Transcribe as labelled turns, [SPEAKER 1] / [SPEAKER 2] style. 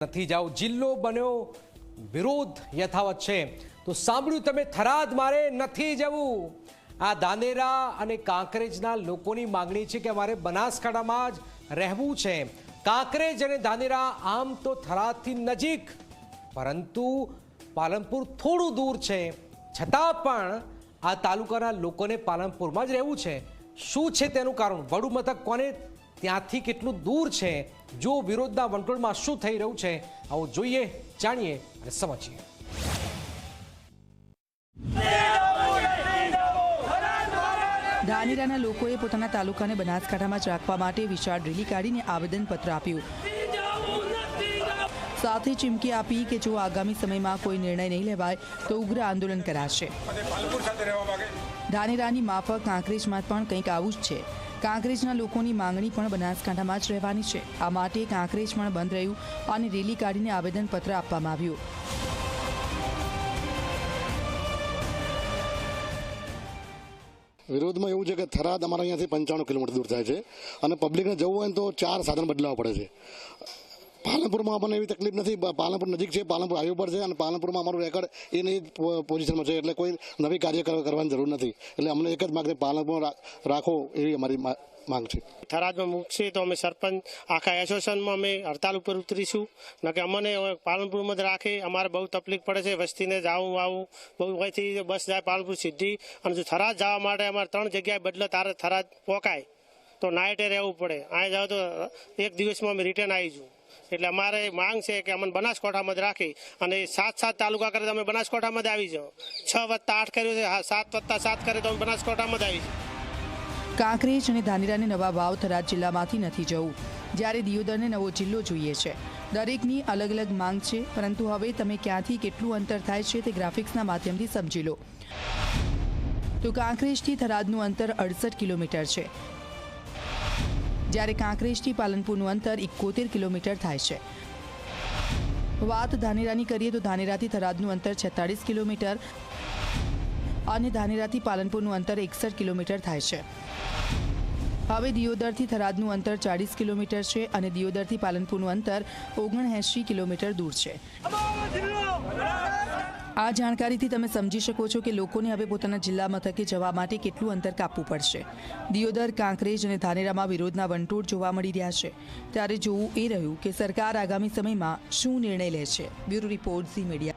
[SPEAKER 1] નથી. જાવ જિલ્લો બન્યો, વિરોધ યથાવત છે. તો સાંભળ્યું તમે, થરાદ મારે નથી જવું. આ દાનેરા અને કાંકરેજના લોકોની માંગણી છે કે અમારે બનાસકાંઠામાં જ રહેવું છે. કાંકરેજ અને દાનેરા આમ તો થરાદથી નજીક, પરંતુ પાલનપુર થોડું દૂર છે. છતાં પણ આ તાલુકાના લોકોને પાલનપુરમાં જ રહેવું છે. શું છે તેનું કારણ? વડુ મથક કોને ત્યાંથી કેટલું દૂર છે? જો વિરોધના વંટોળમાં શું થઈ રહ્યું છે? આવું જોઈએ જાણીએ અને સમજીએ.
[SPEAKER 2] ધાનેરાના લોકોએ પોતાના તાલુકાને બનાસકાંઠામાં જ રાખવા માટે વિશાળ રેલી કાઢીને આવેદનપત્ર આપ્યું. સાથે ચીમકી આપી કે જો આગામી સમયમાં કોઈ નિર્ણય નહીં લેવાય તો ઉગ્ર આંદોલન કરાશે. ધાનેરાની માફક કાંકરેજમાં પણ કંઈક આવું જ છે. કાંકરેજના લોકોની માંગણી પણ બનાસકાંઠામાં જ રહેવાની છે. આ માટે કાંકરેજ પણ બંધ રહ્યું અને રેલી કાઢીને આવેદનપત્ર આપવામાં આવ્યું.
[SPEAKER 3] વિરોધમાં એવું છે કે થરાદ અમારા અહીંયાથી પંચાણું કિલોમીટર દૂર થાય છે અને પબ્લિકને જવું હોય તો ચાર સાધન બદલાવવા પડે છે. પાલનપુરમાં આપણને એવી તકલીફ નથી. પાલનપુર નજીક છે, પાલનપુર હાઈવે પર છે અને પાલનપુરમાં અમારું રેકોર્ડ એની પોઝિશનમાં છે. એટલે કોઈ નવી કાર્ય કરવાની જરૂર નથી. એટલે અમને એક જ માગ છે પાલનપુર રાખો એવી અમારી માંગ છે.
[SPEAKER 4] થરાદમાં મૂકશે તો અમે સરપંચ આખા એસોસિએશનમાં અમે હડતાલ ઉપર ઉતરીશું. ન કે અમને પાલનપુરમાં જ રાખે. અમારે બહુ તકલીફ પડે છે. વસ્તીને જવું આવું બહુ અહીંથી બસ જાય પાલનપુર સીધી. અને જો થરાદ જવા માટે અમારે ત્રણ જગ્યાએ બદલે તારે થરાદ પોકાય. તો નાઇટે રહેવું પડે. અહીં જાવ તો એક દિવસમાં અમે રિટર્ન આવીશું. એટલે અમારે માંગ છે કે અમને બનાસકાંઠામાં જ રાખી અને સાત સાત તાલુકા કરે તો અમે બનાસકાંઠામાં જ આવી જાઓ છ વત્તા આઠ કર્યું છે સાત વત્તા સાત કરે તો અમે બનાસકાંઠામાં જ આવી જાઓ
[SPEAKER 2] કાંકરેજ અને ધાનેરાને નવા વાવ થરાદ જિલ્લામાંથી નથી જવું. જ્યારે દિયોદરને નવો જિલ્લો જોઈએ છે. દરેકની અલગ અલગ માંગ છે, પરંતુ હવે તમે ક્યાંથી કેટલું અંતર થાય છે તે ગ્રાફિક્સના માધ્યમથી સમજી લો. તો કાંકરેજથી થરાદનું અંતર અડસઠ કિલોમીટર છે. જ્યારે કાંકરેજથી પાલનપુરનું અંતર એકોતેર કિલોમીટર થાય છે. વાત ધાનેરાની કરીએ તો ધાનેરાથી થરાદનું અંતર છેતાળીસ કિલોમીટર અને ધાનેરાથી પાલનપુરનું અંતર એકસઠ કિલોમીટર થાય છે. હવે દિયોદરથી થરાદનું અંતર ચાળીસ કિલોમીટર છે અને દિયોદરથી પાલનપુરનું અંતર ઓગણએંશી કિલોમીટર દૂર છે. આ જાણકારીથી તમે સમજી શકો છો કે લોકોને હવે પોતાના જિલ્લા મથકે જવા માટે કેટલું અંતર કાપવું પડશે. દિયોદર, કાંકરેજ અને ધાનેરામાં વિરોધના વંટોળ જોવા મળી રહ્યા છે. ત્યારે જોવું એ રહ્યું કે સરકાર આગામી સમયમાં શું નિર્ણય લે છે બ્યુરો રિપોર્ટ, ઝી મીડિયા.